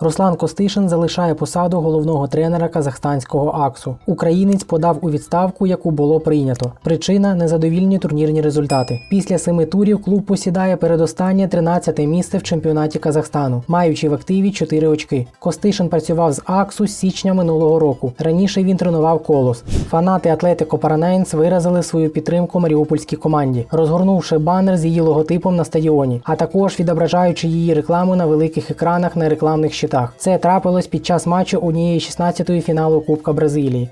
Руслан Костишин залишає посаду головного тренера казахстанського АКСу. Українець подав у відставку, яку було прийнято. Причина незадовільні турнірні результати. Після семи турів клуб посідає передостаннє 13-те місце в чемпіонаті Казахстану, маючи в активі 4 очки. Костишин працював з АКСу з січня минулого року. Раніше він тренував колос. Фанати Атлетико Паранаєнс виразили свою підтримку маріупольській команді, розгорнувши банер з її логотипом на стадіоні, а також відображаючи її рекламу на великих екранах на рекламних щитах. Це трапилось під час матчу однієї 16-ї фіналу Кубка Бразилії.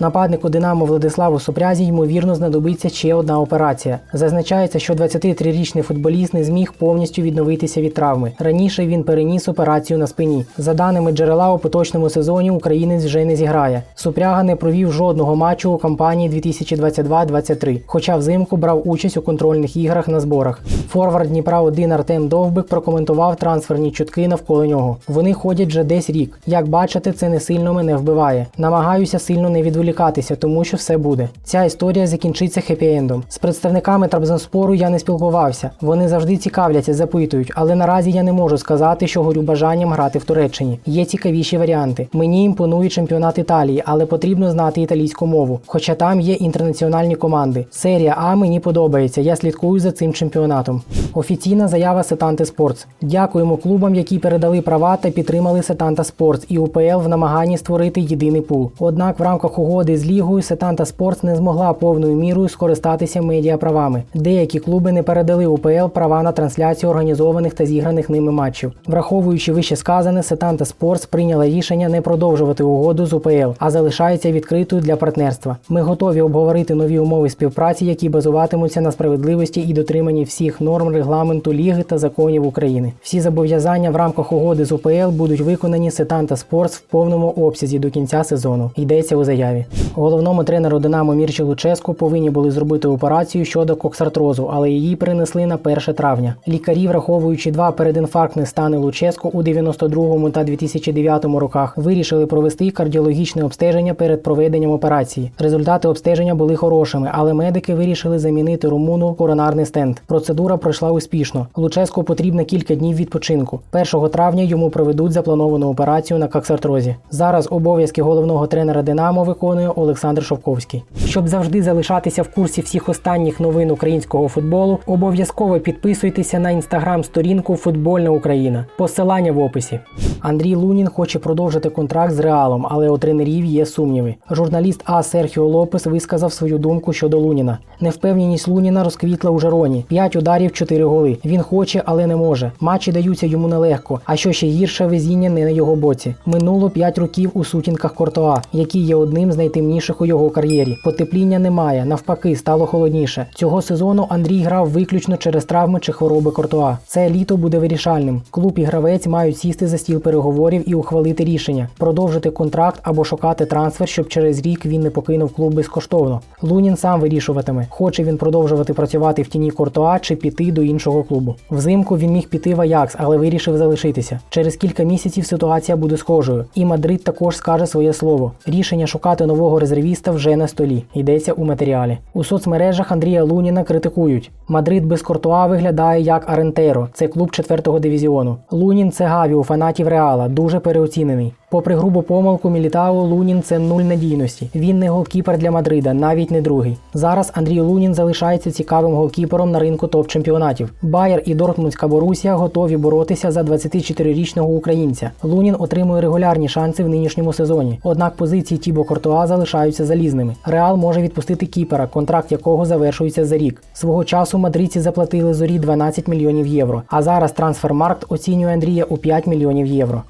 Нападнику Динамо Владиславу Супрязі ймовірно знадобиться ще одна операція. Зазначається, що 23-річний футболіст не зміг повністю відновитися від травми. Раніше він переніс операцію на спині. За даними джерела, у поточному сезоні українець вже не зіграє. Супряга не провів жодного матчу у кампанії 2022-23, хоча взимку брав участь у контрольних іграх на зборах. Форвард Дніпра 1 Артем Довбик прокоментував трансферні чутки навколо нього. Вони ходять вже десь рік. Як бачите, це не сильно мене вбиває. Намагаюся сильно не відволікатися, тому що все буде. Ця історія закінчиться хеппі-ендом. З представниками Трабзонспору я не спілкувався. Вони завжди цікавляться, запитують, але наразі я не можу сказати, що горю бажанням грати в Туреччині. Є цікавіші варіанти. Мені імпонує чемпіонат Італії, але потрібно знати італійську мову. Хоча там є інтернаціональні команди. Серія А мені подобається. Я слідкую за цим чемпіонатом. Офіційна заява Сетанти Спортс. Дякуємо клубам, які передали права та підтримали Сетанта Спортс і УПЛ в намаганні створити єдиний пул. Однак в рамках угоди з лігою Сетанта Спортс не змогла повною мірою скористатися медіаправами. Деякі клуби не передали УПЛ права на трансляцію організованих та зіграних ними матчів. Враховуючи вище сказане, Сетанта Спортс прийняла рішення не продовжувати угоду з УПЛ, а залишається відкритою для партнерства. Ми готові обговорити нові умови співпраці, які базуватимуться на справедливості і дотриманні всіх норм регламенту ліги та законів України. Всі зобов'язання в рамках угоди з УПЛ будуть виконані Сетанта Спортс в повному обсязі до кінця сезону. Йдеться у заяві. Головному тренеру Динамо Мірчі Луческу повинні були зробити операцію щодо коксартрозу, але її перенесли на 1 травня. Лікарі, враховуючи два передінфарктні стани Луческу у 92-му та 2009 роках, вирішили провести кардіологічне обстеження перед проведенням операції. Результати обстеження були хорошими, але медики вирішили замінити румуну коронарний стенд. Процедура пройшла успішно. Луческу потрібно кілька днів відпочинку. 1 травня йому проведуть заплановану операцію на коксартрозі. Зараз обов'язки головного тренера Динамо виконує Олександр Шовковський. Щоб завжди залишатися в курсі всіх останніх новин українського футболу, обов'язково підписуйтеся на інстаграм-сторінку Футбольна Україна. Посилання в описі. Андрій Лунін хоче продовжити контракт з Реалом, але у тренерів є сумніви. Журналіст А Серхіо Лопес висказав свою думку щодо Луніна. Невпевненість Луніна розквітла у Жероні. 5 ударів, 4 голи. Він хоче, але не може. Матчі даються йому нелегко. А що ще гірше, везіння не на його боці. Минуло 5 років у сутінках Кортоа, який є одним з найтемніших у його кар'єрі. Потепління немає, навпаки, стало холодніше. Цього сезону Андрій грав виключно через травми чи хвороби Кортоа. Це літо буде вирішальним. Клуб і гравець мають сісти за стіл переговорів і ухвалити рішення, продовжити контракт або шукати трансфер, щоб через рік він не покинув клуб безкоштовно. Лунін сам вирішуватиме, хоче він продовжувати працювати в тіні Кортоа чи піти до іншого клубу. Взимку він міг піти в Аякс, але вирішив залишитися. Через кілька місяців ситуація буде схожою, і Мадрид також скаже своє слово. Рішення шукати нового резервіста вже на столі. Йдеться у матеріалі. У соцмережах Андрія Луніна критикують. Мадрид без Кортуа виглядає як Арентеро, це клуб 4-го дивізіону. Лунін це Гаві у фанатів Реала, дуже переоцінений. Попри грубу помилку Мілітао, Лунін це нуль надійності. Він не голкіпер для Мадрида, навіть не другий. Зараз Андрій Лунін залишається цікавим голкіпером на ринку топ-чемпіонатів. Байер і Дортмундська Борусія готові боротися за 24-річного українця. Лунін отримує регулярні шанси в нинішньому сезоні. Однак позиції Тібо Кортуа залишаються залізними. Реал може відпустити кіпера, контракт якого завершується за рік. Свого часу мадридці заплатили зорі 12 мільйонів євро. А зараз трансфермаркт оцінює Андрія у 5 мільйонів євро.